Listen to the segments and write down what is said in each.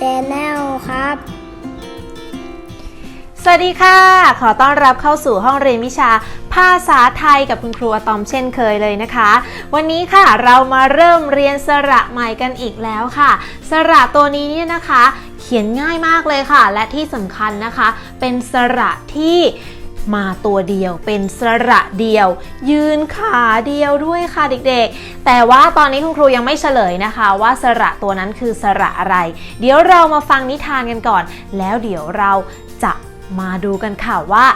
แนลครับ สวัสดีค่ะ ขอต้อนรับเข้าสู่ห้องเรียนวิชาภาษาไทยกับคุณครูอตอมเช่นเคยเลยนะคะ วันนี้ค่ะเรามาเริ่มเรียนสระใหม่กันอีกแล้วค่ะ สระตัวนี้เนี่ยนะคะ เขียนง่ายมากเลยค่ะ และที่สำคัญนะคะ เป็นสระที่ มาตัวเดียวเป็นสระเดียว ยืนขาเดียวด้วยค่ะเด็กๆ แต่ว่าตอนนี้คุณครูยังไม่เฉลยนะคะ ว่าสระตัวนั้นคือสระอะไร เดี๋ยวเรามาฟังนิทานกันก่อน แล้วเดี๋ยวเราจะมาดูกันค่ะว่า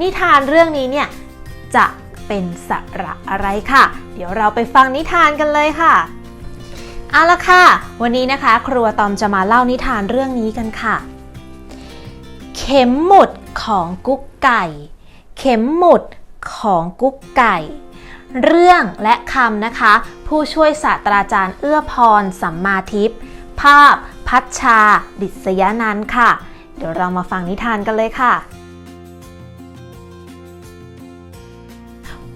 นิทานเรื่องนี้เนี่ยจะเป็นสระอะไรค่ะ เดี๋ยวเราไปฟังนิทานกันเลยค่ะเอาละค่ะ วันนี้นะคะ ครัวตอมจะมาเล่านิทานเรื่องนี้กันค่ะ เข็มหมุดของกุ๊กไก่ เข็มหมุดของกุ๊กไก่ เรื่องและคำนะคะ ผู้ช่วยศาสตราจารย์เอื้อพรสัมมาทิพย์ภาพพัชชา ดิษยานันท์ค่ะ เดี๋ยวเรามาฟังนิทานกันเลยค่ะ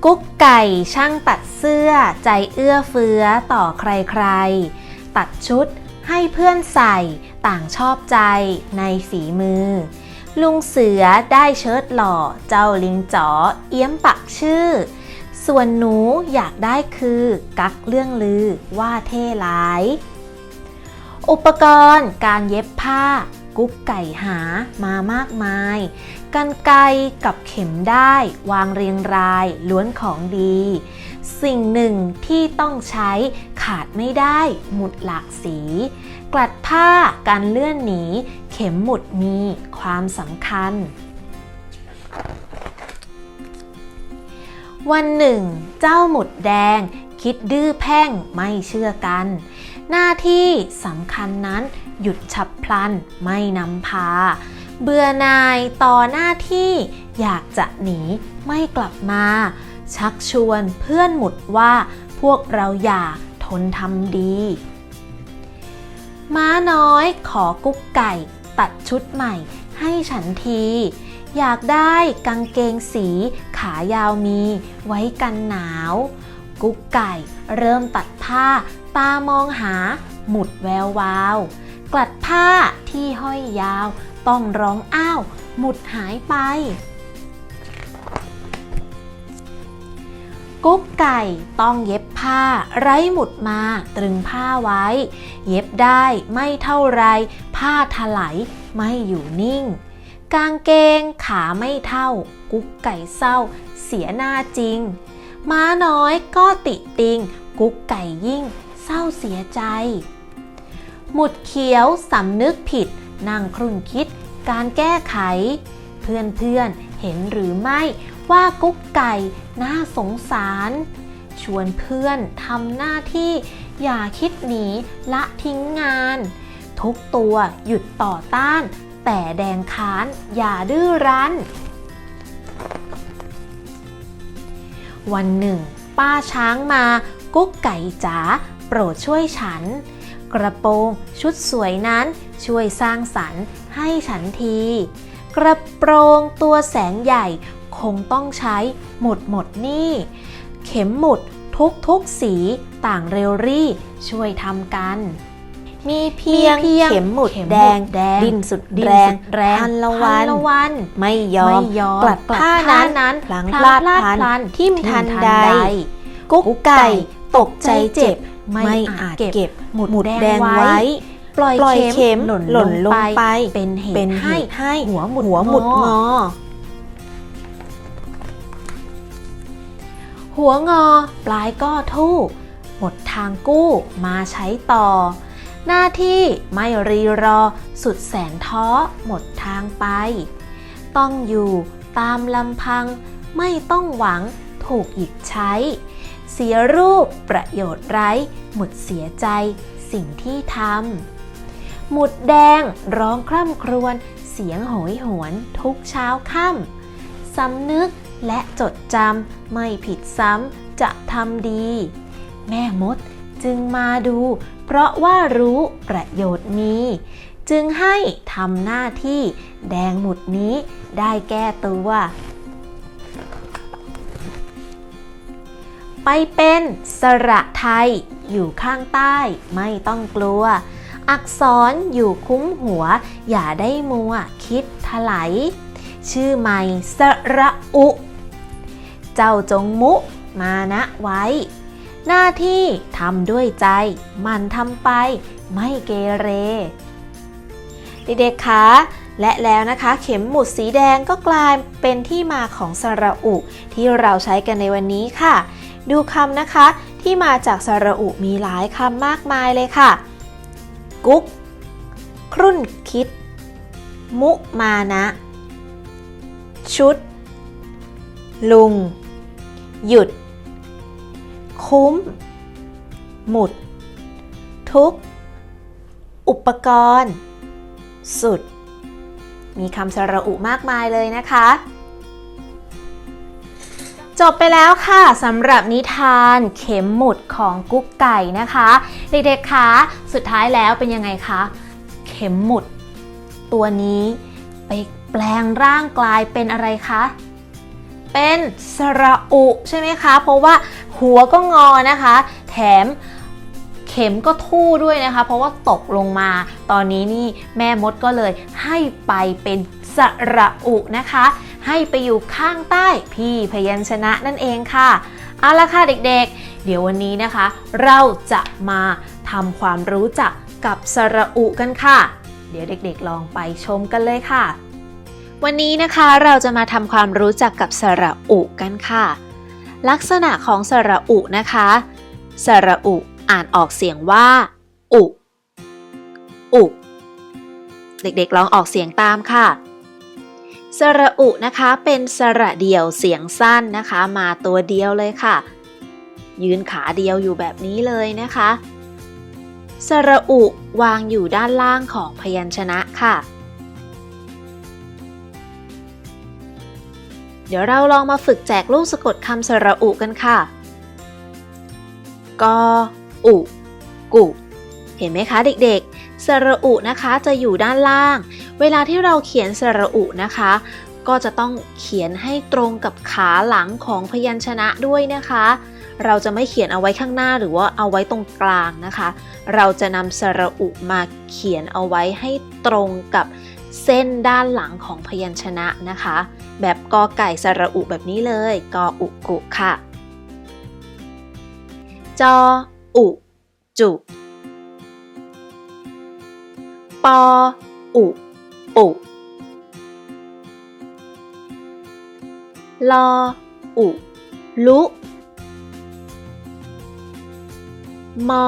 กุ๊กไก่ช่างตัดเสื้อใจเอื้อเฟื้อต่อใครๆ ตัดชุดให้เพื่อนใส่ต่างชอบใจในฝีมือ ลุงเสือได้เชิ้ตหล่อ เจ้าลิงจ๋อ เอี้ยมปักชื่อ ส่วนหนูอยากได้คือ กักเรื่องลือว่าเท่หลาย อุปกรณ์การเย็บผ้า กุ๊กไก่หามามากมาย กันไกกับเข็มได้วางเรียงรายล้วนของดี สิ่งหนึ่งที่ต้องใช้ขาดไม่ได้หมุดหลากสี กลัดผ้า การเลื่อนหนี เข็มหมุดมีความสำคัญ วันหนึ่ง เจ้าหมุดแดง คิดดื้อแพ่งไม่เชื่อกัน หน้าที่สำคัญนั้นหยุดฉับพลันไม่นำพา เบื่อนายต่อหน้าที่อยากจะหนีไม่กลับมา ชักชวนเพื่อนหมุดว่าพวกเราอย่าทนทำดี ม้าน้อย ขอกุ๊กไก่ ตัดชุดใหม่ ให้ฉันที อยากได้กางเกงสี ขายาวมี ไว้กันหนาว กุ๊กไก่ เริ่มตัดผ้า ตามองหา หมุดแวววาว กลัดผ้าที่ห้อยยาว ต้องร้องอ้าว หมุดหายไป กุ๊กไก่ต้องเย็บผ้า ไร้หมุดมาตรึงผ้าไว้ เย็บได้ไม่เท่าไร ผ้าถลายไม่อยู่นิ่ง กางเกงขาไม่เท่า กุ๊กไก่เศร้า เสียหน้าจริง ม้าน้อยก็ติติง กุ๊กไก่ยิ่ง เศร้าเสียใจ หมุดเขียวสำนึกผิดนั่งครุ่นคิดการแก้ไข เพื่อนเพื่อนๆเห็นหรือไม่ ว่ากุ๊กไก่น่าสงสาร ชวนเพื่อนทำหน้าที่อย่าคิดหนีละทิ้งงาน ทุกตัวหยุดต่อต้าน แต่แดงค้านอย่าดื้อรั้น วันหนึ่ง ป้าช้างมากุ๊กไก่จ๋าโปรดช่วยฉัน กระโปรงชุดสวยนั้นช่วยสร้างสรรค์ให้ฉันที กระโปรงตัวแสนใหญ่ คงต้องใช้หมุดหมดนี่ เข็มหมุดทุกทุกๆสีต่างเรวรี่ช่วยทำกัน มีเพียงเข็มหมุดแดงดิ้นสุดแรงแรงพันละวัน ไม่ยอมกลัดผ้านั้นนั้นพลังพลาดพลันทิ่มทันใด กุ๊กไก่ตกใจเจ็บ ไม่อาจเก็บหมุดแดงไว้ปล่อยเข็มหล่นลงไป เป็นเหตุให้หัวหมุดหัวหมุดงอ หัวงอ ปลายก็ทู่หมดทางกู้มาใช้ต่อ หน้าที่ไม่รีรอ สุดแสนท้อหมดทางไป ต้องอยู่ตามลำพัง ไม่ต้องหวังถูกหยิกใช้ เสียรูปประโยชน์ไร้ หมุดเสียใจสิ่งที่ทำหมุดแดงร้องคร่ำครวญเสียงโหยหวนทุกเช้าค่ำสำนึก และจดจำไม่ผิดซ้ำจะทำดี แม่มดจึงมาดู เพราะว่ารู้ประโยชน์มีจึงให้ทำหน้าที่แดงหมุดนี้ได้แก้ตัว ไปเป็นสระไทยอยู่ข้างใต้ไม่ต้องกลัว อักษรอยู่คุ้มหัว อย่าได้มัวคิดถลายชื่อใหม่สระอุ เจ้าจงมุ มานะไว้ หน้าที่ทำด้วยใจ มันทำไป ไม่เกเร เด็กๆคะและแล้วนะคะเข็มหมุดสีแดงก็กลายเป็นที่มาของสระอุ ที่เราใช้กันในวันนี้ค่ะ ดูคำนะคะ ที่มาจากสระอุมีหลายคำมากมายเลยค่ะ กุ๊ก ครุ่นคิด มุมานะ ชุด ลุง หยุด คุ้ม หมุด ทุก อุปกรณ์ สุด มีคำสระอุมากมายเลยนะคะ จบไปแล้วค่ะสำหรับนิทานเข็มหมุดของกุ๊กไก่นะคะ เด็กๆคะสุดท้ายแล้วเป็นยังไงคะ เข็มหมุด ตัวนี้ไปแปลงร่างกลายเป็นอะไรคะ เป็นสระอุใช่ไหมคะ เพราะว่าหัวก็งอนะคะ แถมเข็มก็ทู่ด้วยนะคะ เพราะว่าตกลงมา ตอนนี้นี่แม่มดก็เลยให้ไปเป็นสระอุนะคะ ให้ไปอยู่ข้างใต้พี่พยัญชนะนั่นเองค่ะเอาละค่ะเด็กๆ เดี๋ยววันนี้นะคะ เราจะมาทำความรู้จักกับสระอุกันค่ะ เดี๋ยวเด็กๆลองไปชมกันเลยค่ะ วันนี้นะคะเราจะมาทำความรู้จักกับสระอุกันค่ะ ลักษณะของสระอุนะคะ สระอุอ่านออกเสียงว่า อุ อุ เด็กๆลองออกเสียงตามค่ะ สระอุนะคะเป็นสระเดี่ยวเสียงสั้นนะคะ มาตัวเดียวเลยค่ะ ยืนขาเดียวอยู่แบบนี้เลยนะคะ สระอุวางอยู่ด้านล่างของพยัญชนะค่ะ เดี๋ยวเราลองมาฝึกแจกลูกสะกดคำสระอุกันค่ะกอุ กุ เห็นไหมคะเด็กๆ สระอุนะคะจะอยู่ด้านล่าง เวลาที่เราเขียนสระอุนะคะ ก็จะต้องเขียนให้ตรงกับขาหลังของพยัญชนะด้วยนะคะ เราจะไม่เขียนเอาไว้ข้างหน้าหรือว่าเอาไว้ตรงกลางนะคะ เราจะนำสระอุมาเขียนเอาไว้ให้ตรงกับเส้นด้านหลังของพยัญชนะนะคะ แบบกอไก่สระอุแบบนี้เลย กออุกุค่ะ จออุจุ ปออุปุลออุลุมอ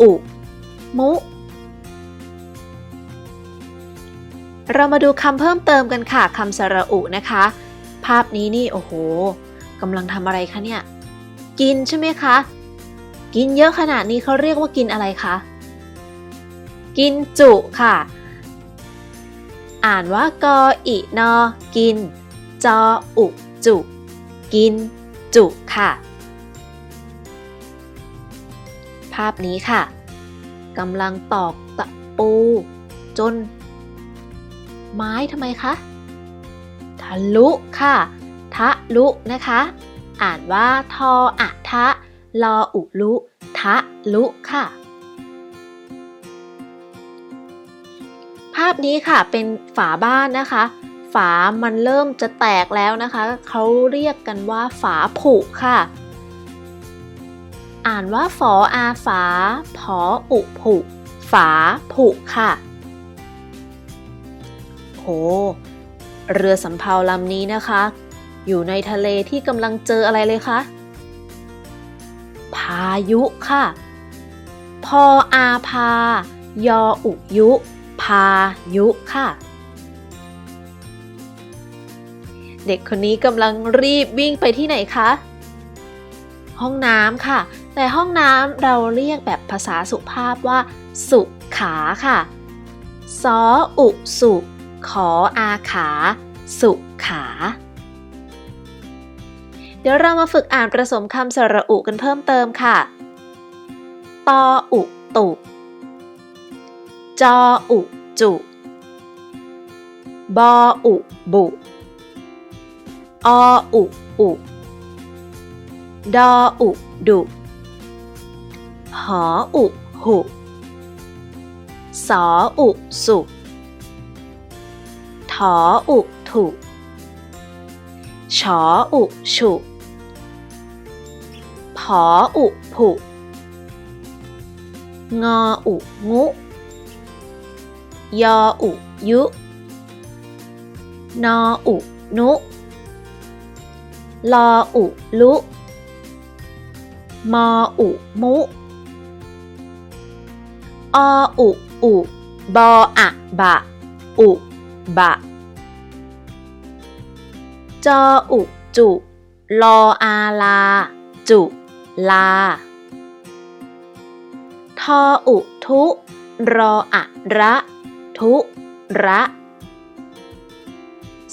อุ มุ เรามาดูคำเพิ่มเติมกันค่ะคำสระอุนะคะ ภาพนี้นี่โอ้โหกำลังทำอะไรคะเนี่ย กินใช่ไหมคะ กินเยอะขนาดนี้เขาเรียกว่ากินอะไรคะ กินจุค่ะ อ่านว่ากออินอกิน จออุจุ กิน จุค่ะ ภาพนี้ค่ะกำลังตอกตะปู จน ไม้ทำไมคะ ทะลุค่ะ ทะลุนะคะ อ่านว่าทออะทะลออุลุ ทะลุค่ะ ภาพนี้ค่ะเป็นฝาบ้านนะคะ ฝามันเริ่มจะแตกแล้วนะคะ เขาเรียกกันว่าฝาผุค่ะ อ่านว่าฝออาฝา ผออุผุฝาผุค่ะ โห เรือสำเภาลำนี้นะคะ อยู่ในทะเลที่กำลังเจออะไรเลยคะ พายุค่ะ พออาพา ยออุยุ พายุค่ะ เด็กคนนี้กำลังรีบวิ่งไปที่ไหนคะ ห้องน้ำค่ะ แต่ห้องน้ำเราเรียกแบบภาษาสุภาพว่า สุขาค่ะ สออุสุ ขออาขา สุขา เดี๋ยวเรามาฝึกอ่านผสมคำสระอุกันเพิ่มเติมค่ะ ตออุตุ จออุจุ บออุบุ ออุอุดออุดุ หออุหุ สออุสุ ถออุถุชออุฉุผออุผุ งออุงุ ยออุยุ นออุนุ ลออุลุ มออุมุ ออุอุ บออะบะ อุ บะ จออุจุ ลออาลา จุ ลา ทออุทุ รออะระ ทุ ระ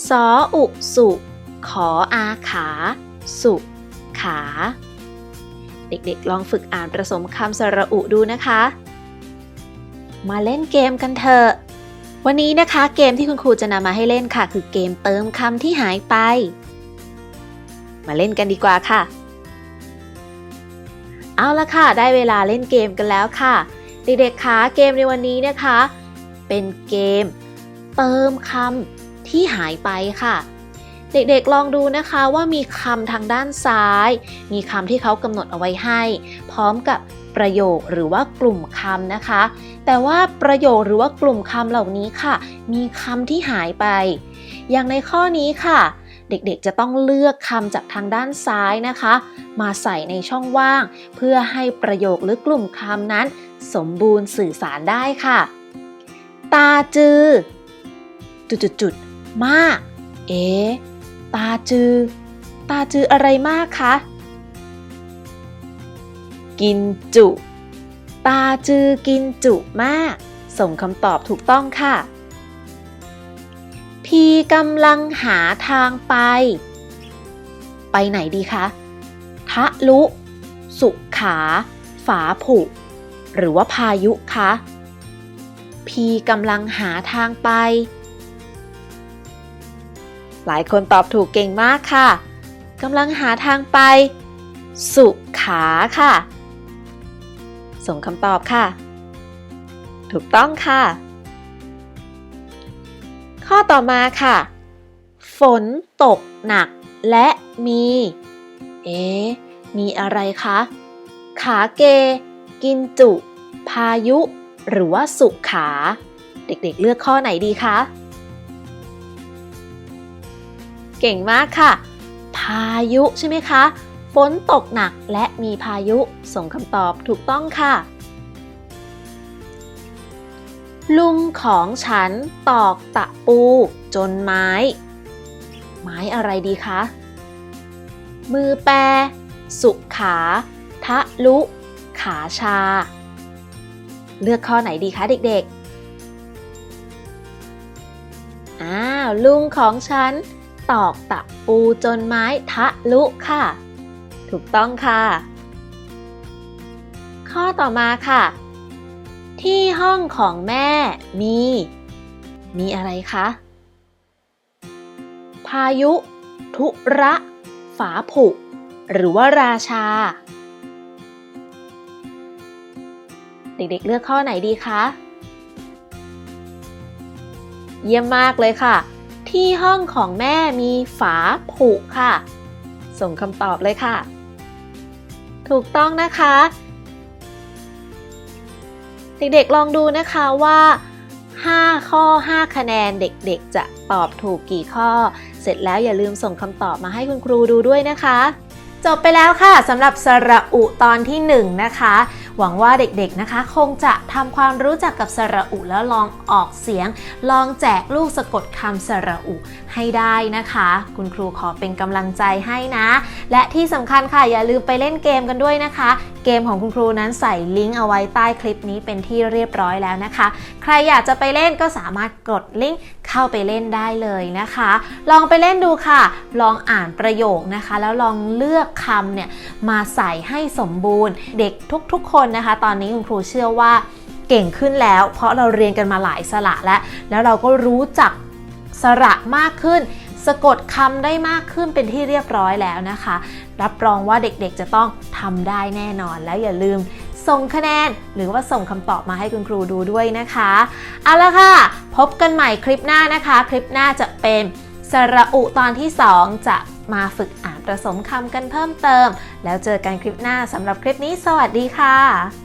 สออุสุ ขออาขา สุขา เด็กๆ ลองฝึกอ่านผสมคำสระอุดูนะคะ มาเล่นเกมกันเถอะ วันนี้นะคะเกมที่คุณครูจะนำมาให้เล่นค่ะ คือเกมเติมคำที่หายไป มาเล่นกันดีกว่าค่ะ เอาละค่ะ ได้เวลาเล่นเกมกันแล้วค่ะ เด็กๆคะเกมในวันนี้นะคะ เป็นเกม เติมคำที่หายไปค่ะ เด็กๆลองดูนะคะว่ามีคำทางด้านซ้าย มีคำที่เขากำหนดเอาไว้ให้ พร้อมกับ ประโยคหรือว่ากลุ่มคำนะคะ แต่ว่าประโยคหรือว่ากลุ่มคำเหล่านี้ค่ะ มีคำที่หายไป อย่างในข้อนี้ค่ะ เด็กๆจะต้องเลือกคำจากทางด้านซ้ายนะคะ มาใส่ในช่องว่าง เพื่อให้ประโยคหรือกลุ่มคำนั้น สมบูรณ์สื่อสารได้ค่ะ ตาจือ จุดๆๆมาก เอ๊ตาจือ ตาจืออะไรมากคะ กินจุ ตาจือกินจุมาก ส่งคำตอบถูกต้องค่ะ พีกำลังหาทางไป ไปไหนดีคะ ทะลุ สุขา ฝาผุ หรือว่าพายุคะ พีกำลังหาทางไป หลายคนตอบถูกเก่งมากค่ะกำลังหาทางไป สุขาค่ะ ส่งคำตอบค่ะ ถูกต้องค่ะ ข้อต่อมาค่ะ ฝนตกหนักและมี เอ๊มีอะไรคะ ขาเก กินจุ พายุ หรือว่าสุขา เด็กๆเลือกข้อไหนดีคะ เก่งมากค่ะ พายุใช่ไหมคะ ฝนตกหนักและมีพายุ ส่งคำตอบถูกต้องค่ะ ลุงของฉันตอกตะปูจนไม้ ไม้อะไรดีคะ มือแปร สุขา ทะลุ ขาชา เลือกข้อไหนดีคะเด็กๆ อ้าว ลุงของฉัน ตอกตะปูจนไม้ทะลุค่ะ ถูกต้องค่ะ ข้อต่อมาค่ะ ที่ห้องของแม่มี มีอะไรคะ พายุ ทุระ ฝาผุ หรือว่าราชา เด็กๆเลือกข้อไหนดีคะเยี่ยมมากเลยค่ะ ที่ห้องของแม่มีฝาผุค่ะ ส่งคำตอบเลยค่ะ ถูกต้องนะคะ เด็กๆลองดูนะคะว่า 5 ข้อ 5 คะแนนเด็กๆ จะตอบถูกกี่ข้อ เสร็จแล้วอย่าลืมส่งคำตอบมาให้คุณครูดูด้วยนะคะ จบไปแล้วค่ะสำหรับสระอุตอนที่ 1 นะคะ หวังว่าเด็กๆนะคะ คงจะทำความรู้จักกับสระอุแล้วลองออกเสียง ลองแจกลูกสะกดคำสระอุให้ได้นะคะ คุณครูขอเป็นกำลังใจให้นะ และที่สำคัญค่ะอย่าลืมไปเล่นเกมกันด้วยนะคะ เกมของคุณครูนั้นใส่ลิงก์เอาไว้ใต้คลิปนี้เป็นที่เรียบร้อยแล้วนะคะ ใครอยากจะไปเล่นก็สามารถกดลิงก์เข้าไปเล่นได้เลยนะคะ ลองไปเล่นดูค่ะ ลองอ่านประโยคนะคะ แล้วลองเลือกคำเนี่ยมาใส่ให้สมบูรณ์ เด็กทุกๆคนนนะคะ ตอนนี้คุณครูเชื่อว่าเก่งขึ้นแล้ว เพราะเราเรียนกันมาหลายสระแล้ว แล้วเราก็รู้จักสระมากขึ้น สะกดคำได้มากขึ้นเป็นที่เรียบร้อยแล้วนะคะ รับรองว่าเด็กๆจะต้องทำได้แน่นอนแล้วอย่าลืมส่งคะแนน หรือว่าส่งคำตอบมาให้คุณครูดูด้วยนะคะเอาละค่ะ พบกันใหม่คลิปหน้านะคะ คลิปหน้าจะเป็นสระอุตอนที่ 2 จะมาฝึกอ่าน ผสมคำกันเพิ่มเติม แล้วเจอกันคลิปหน้าสำหรับคลิปนี้ สวัสดีค่ะ